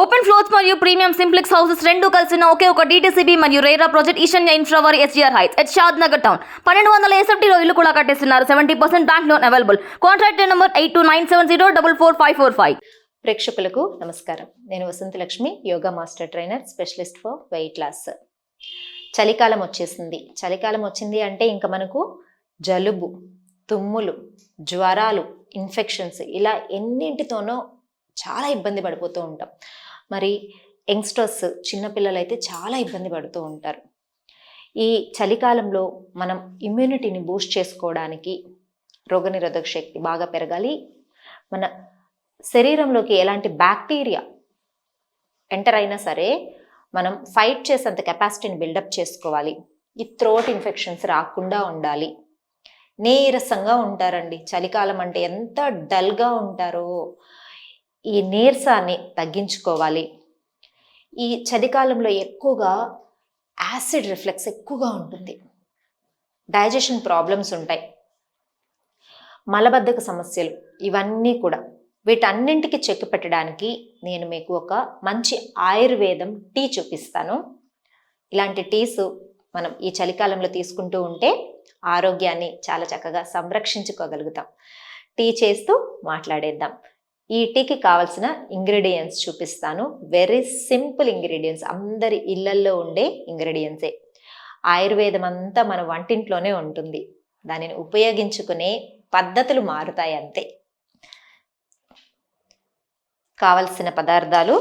Open floors మరియు premium simplex houses రెండు కలిసిన ఒకే ఒక డీటీసీబీ మరియు RERA project Eshanya ఇన్ఫ్రావర్ SGR heights at Shadnagar town పన్నెండు వందల ఎస్ఎఫ్టీలో ఇల్లు కూడా కట్టేస్తున్నారు. Seventy percent bank loan available contract number eight two nine seven zero double four five four five ప్రేక్షకులకు నమస్కారం. నేను Vasanthalakshmi yoga master trainer specialist for weight loss. చలికాలం వచ్చేసింది. చలికాలం వచ్చింది అంటే ఇంకా మనకు జలుబు తుమ్ములు జ్వరాలు ఇన్ఫెక్షన్స్ ఇలా ఎన్నింటితోనో చాలా ఇబ్బంది పడిపోతూ ఉంటాం. మరి యంగ్స్టర్స్ చిన్నపిల్లలు అయితే చాలా ఇబ్బంది పడుతూ ఉంటారు. ఈ చలికాలంలో మనం ఇమ్యూనిటీని బూస్ట్ చేసుకోవడానికి రోగనిరోధక శక్తి బాగా పెరగాలి. మన శరీరంలోకి ఎలాంటి బ్యాక్టీరియా ఎంటర్ అయినా సరే మనం ఫైట్ చేసేంత కెపాసిటీని బిల్డప్ చేసుకోవాలి. ఈ థ్రోట్ ఇన్ఫెక్షన్స్ రాకుండా ఉండాలి. నీరసంగా ఉంటారండి. చలికాలం అంటే ఎంత డల్గా ఉంటారో. ఈ నీరసాన్ని తగ్గించుకోవాలి. ఈ చలికాలంలో ఎక్కువగా యాసిడ్ రిఫ్లెక్స్ ఎక్కువగా ఉంటుంది. డైజెషన్ ప్రాబ్లమ్స్ ఉంటాయి. మలబద్ధక సమస్యలు ఇవన్నీ కూడా. వీటన్నింటికి చెక్ పెట్టడానికి నేను మీకు ఒక మంచి ఆయుర్వేదం టీ చూపిస్తాను. ఇలాంటి టీస్ మనం ఈ చలికాలంలో తీసుకుంటూ ఉంటే ఆరోగ్యాన్ని చాలా చక్కగా సంరక్షించుకోగలుగుతాం. టీ చేస్తూ మాట్లాడేద్దాం. ఈ టీకి కావాల్సిన ఇంగ్రీడియంట్స్ చూపిస్తాను. వెరీ సింపుల్ ఇంగ్రీడియంట్స్ అందరి ఇళ్ళల్లో ఉండే ఇంగ్రీడియంట్సే ఆయుర్వేదం అంతా మన వంటింట్లోనే ఉంటుంది. దానిని ఉపయోగించుకునే పద్ధతులు మారుతాయి అంతే. కావలసిన పదార్థాలు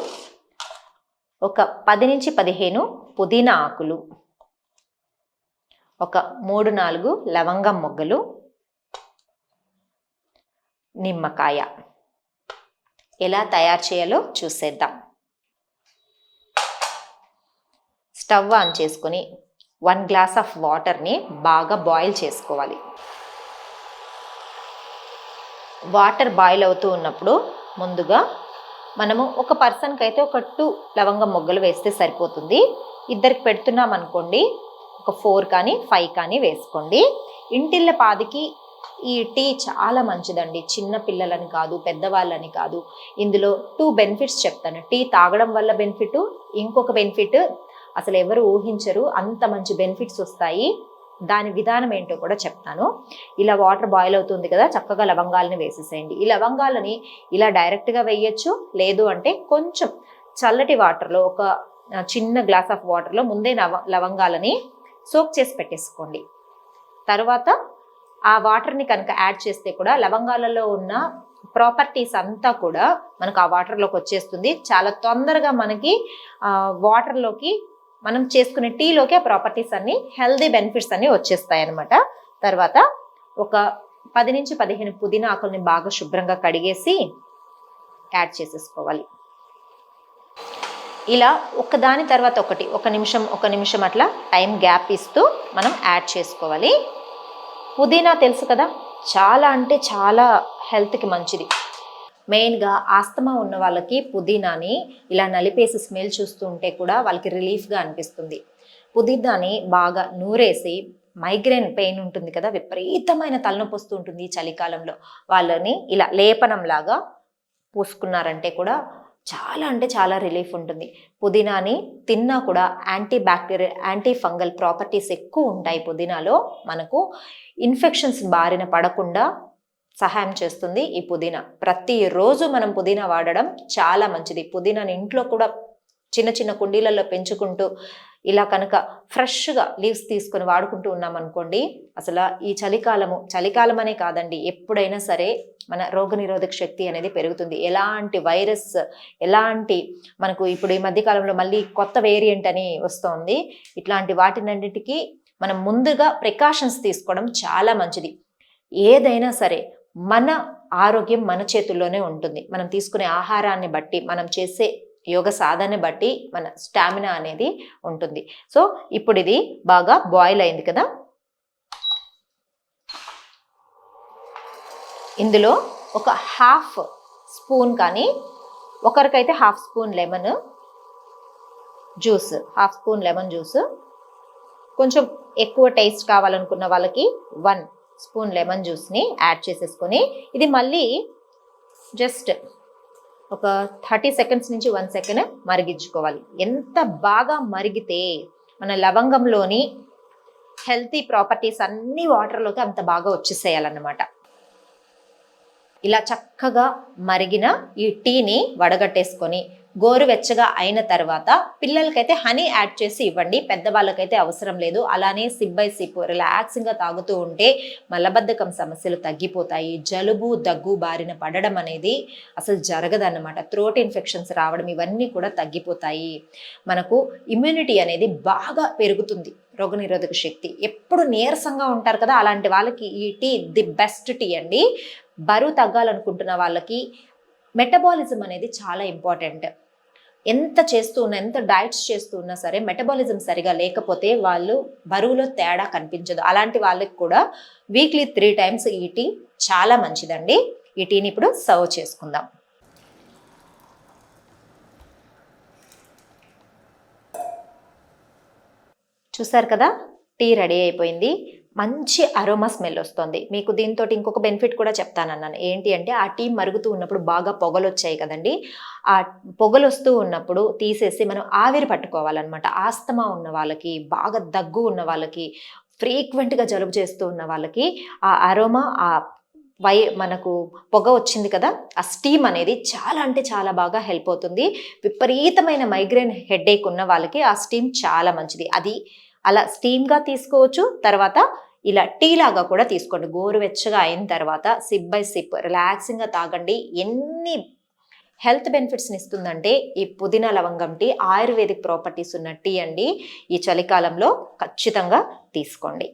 ఒక పది నుంచి పదిహేను పుదీనా ఆకులు ఒక మూడు నాలుగు లవంగం మొగ్గలు నిమ్మకాయ. ఎలా తయారు చేయాలో చూసేద్దాం. స్టవ్ ఆన్ చేసుకొని వన్ గ్లాస్ ఆఫ్ వాటర్ని బాగా బాయిల్ చేసుకోవాలి. వాటర్ బాయిల్ అవుతూ ఉన్నప్పుడు ముందుగా మనము ఒక పర్సన్కి అయితే ఒక టూ లవంగం మొగ్గలు వేస్తే సరిపోతుంది. ఇద్దరికి పెడుతున్నాం అనుకోండి ఒక ఫోర్ కానీ ఫైవ్ కానీ వేసుకోండి. ఇంటిళ్ళ పాదికి ఈ టీ చాలా మంచిదండి. చిన్న పిల్లలని కాదు పెద్దవాళ్ళని కాదు. ఇందులో టూ బెనిఫిట్స్ చెప్తాను. టీ తాగడం వల్ల బెనిఫిట్ ఇంకొక బెనిఫిట్ అసలు ఎవరు ఊహించరు. అంత మంచి బెనిఫిట్స్ వస్తాయి. దాని విధానం ఏంటో కూడా చెప్తాను. ఇలా వాటర్ బాయిల్ అవుతుంది కదా చక్కగా లవంగాలని వేసేసేయండి. ఈ లవంగాలని ఇలా డైరెక్ట్గా వేయచ్చు. లేదు అంటే కొంచెం చల్లటి వాటర్లో ఒక చిన్న గ్లాస్ ఆఫ్ వాటర్లో ముందే నవ లవంగాలని సోక్ చేసి పెట్టేసుకోండి. తర్వాత ఆ వాటర్ని కనుక యాడ్ చేస్తే కూడా లవంగాలలో ఉన్న ప్రాపర్టీస్ అంతా కూడా మనకు ఆ వాటర్లోకి వచ్చేస్తుంది. చాలా తొందరగా మనకి వాటర్లోకి మనం చేసుకునే టీలోకి ఆ ప్రాపర్టీస్ అన్ని హెల్దీ బెనిఫిట్స్ అన్ని వచ్చేస్తాయి అనమాట తర్వాత ఒక పది నుంచి పదిహేను పుదీనా ఆకుల్ని బాగా శుభ్రంగా కడిగేసి యాడ్ చేసేసుకోవాలి. ఇలా ఒకదాని తర్వాత ఒకటి ఒక నిమిషం ఒక నిమిషం అట్లా టైం గ్యాప్ ఇస్తూ మనం యాడ్ చేసుకోవాలి. పుదీనా తెలుసు కదా? చాలా అంటే చాలా హెల్త్కి మంచిది. మెయిన్గా ఆస్తమా ఉన్న వాళ్ళకి పుదీనాని ఇలా నలిపేసి స్మెల్ చూస్తూ ఉంటే కూడా వాళ్ళకి రిలీఫ్గా అనిపిస్తుంది. పుదీనాని బాగా నూరేసి మైగ్రేన్ పెయిన్ ఉంటుంది కదా? విపరీతమైన తలనొప్పి వస్తూ ఉంటుంది చలికాలంలో. వాళ్ళని ఇలా లేపనం లాగా పూసుకున్నారంటే కూడా చాలా అంటే చాలా రిలీఫ్ ఉంటుంది. పుదీనాని తిన్నా కూడా anti bacterial anti fungal properties ఎక్కువ ఉంటాయి పుదీనాలో. మనకు ఇన్ఫెక్షన్స్ బారిన పడకుండా సహాయం చేస్తుంది ఈ పుదీనా. ప్రతిరోజు మనం పుదీనా వాడడం చాలా మంచిది. పుదీనాని ఇంట్లో కూడా చిన్న చిన్న కుండీలలో పెంచుకుంటూ ఇలా కనుక ఫ్రెష్గా లీవ్స్ తీసుకొని వాడుకుంటూ ఉన్నాం అనుకోండి అసలు ఈ చలికాలము చలికాలం అనే కాదండి ఎప్పుడైనా సరే మన రోగనిరోధక శక్తి అనేది పెరుగుతుంది. ఎలాంటి వైరస్ ఎలాంటి మనకు ఇప్పుడు ఈ మధ్యకాలంలో మళ్ళీ కొత్త వేరియంట్ అని వస్తోంది ఇట్లాంటి వాటినన్నిటికీ మనం ముందుగా ప్రికాషన్స్ తీసుకోవడం చాలా మంచిది. ఏదైనా సరే మన ఆరోగ్యం మన చేతుల్లోనే ఉంటుంది. మనం తీసుకునే ఆహారాన్ని బట్టి మనం చేసే యోగ సాధనని బట్టి మన స్టామినా అనేది ఉంటుంది. సో ఇప్పుడు ఇది బాగా బాయిల్ అయింది కదా? ఇందులో ఒక హాఫ్ స్పూన్ కానీ ఒకరికైతే half spoon lemon juice half spoon lemon juice కొంచెం ఎక్కువ టేస్ట్ కావాలనుకున్న వాళ్ళకి వన్ స్పూన్ లెమన్ జ్యూస్ని యాడ్ చేసేసుకొని ఇది మళ్ళీ జస్ట్ ఒక థర్టీ సెకండ్స్ నుంచి వన్ సెకండ్ మరిగించుకోవాలి. ఎంత బాగా మరిగితే మన లవంగంలోని హెల్తీ ప్రాపర్టీస్ అన్ని వాటర్లోకి అంత బాగా వచ్చేసేయాలన్నమాట. ఇలా చక్కగా మరిగిన ఈ టీని వడగట్టేసుకొని గోరువెచ్చగా అయిన తర్వాత పిల్లలకైతే హనీ యాడ్ చేసి ఇవ్వండి. పెద్దవాళ్ళకైతే అవసరం లేదు. అలానే సిప్ బై సిప్ రిలాక్సింగ్గా తాగుతూ ఉంటే మలబద్ధకం సమస్యలు తగ్గిపోతాయి. జలుబు దగ్గు బారిన పడడం అనేది అసలు జరగదన్నమాట. థ్రోట్ ఇన్ఫెక్షన్స్ రావడం ఇవన్నీ కూడా తగ్గిపోతాయి. మనకు ఇమ్యూనిటీ అనేది బాగా పెరుగుతుంది. రోగనిరోధక శక్తి. ఎప్పుడు నీరసంగా ఉంటారు కదా అలాంటి వాళ్ళకి ఈ టీ ది బెస్ట్ టీ అండి. బరువు తగ్గాలనుకుంటున్న వాళ్ళకి మెటబాలిజం అనేది చాలా ఇంపార్టెంట్. ఎంత చేస్తూ ఉన్నా ఎంత డైట్స్ చేస్తూ ఉన్నా సరే మెటబాలిజం సరిగా లేకపోతే వాళ్ళు బరువులో తేడా కనిపించదు. అలాంటి వాళ్ళకి కూడా వీక్లీ త్రీ టైమ్స్ ఈ టీ చాలా మంచిదండి. ఈ టీని ఇప్పుడు సర్వ్ చేసుకుందాం. చూసారు కదా? టీ రెడీ అయిపోయింది. మంచి అరోమా స్మెల్ వస్తుంది. మీకు దీంతో ఇంకొక బెనిఫిట్ కూడా చెప్తానన్నాను. ఏంటి అంటే ఆ టీ మరుగుతూ ఉన్నప్పుడు బాగా పొగలు వచ్చాయి కదండి. ఆ పొగలు వస్తూ ఉన్నప్పుడు తీసేసి మనం ఆవిరి పట్టుకోవాలన్నమాట. ఆస్తమా ఉన్న వాళ్ళకి బాగా దగ్గు ఉన్న వాళ్ళకి ఫ్రీక్వెంట్గా జలుబు చేస్తూ ఉన్న వాళ్ళకి ఆ అరోమా ఆ వై మనకు పొగ వచ్చింది కదా ఆ స్టీమ్ అనేది చాలా అంటే చాలా బాగా హెల్ప్ అవుతుంది. విపరీతమైన మైగ్రేన్ హెడేక్ ఉన్న వాళ్ళకి ఆ స్టీమ్ చాలా మంచిది. అది అలా స్టీమ్గా తీసుకోవచ్చు. తర్వాత ఇలా టీ లాగా కూడా తీసుకోండి. గోరువెచ్చగా అయిన తర్వాత సిప్ బై సిప్ రిలాక్సింగ్గా తాగండి. ఎన్ని హెల్త్ బెనిఫిట్స్ని ఇస్తుందంటే ఈ పుదీనా లవంగం టీ ఆయుర్వేదిక్ ప్రాపర్టీస్ ఉన్న టీ అండి. ఈ చలికాలంలో ఖచ్చితంగా తీసుకోండి.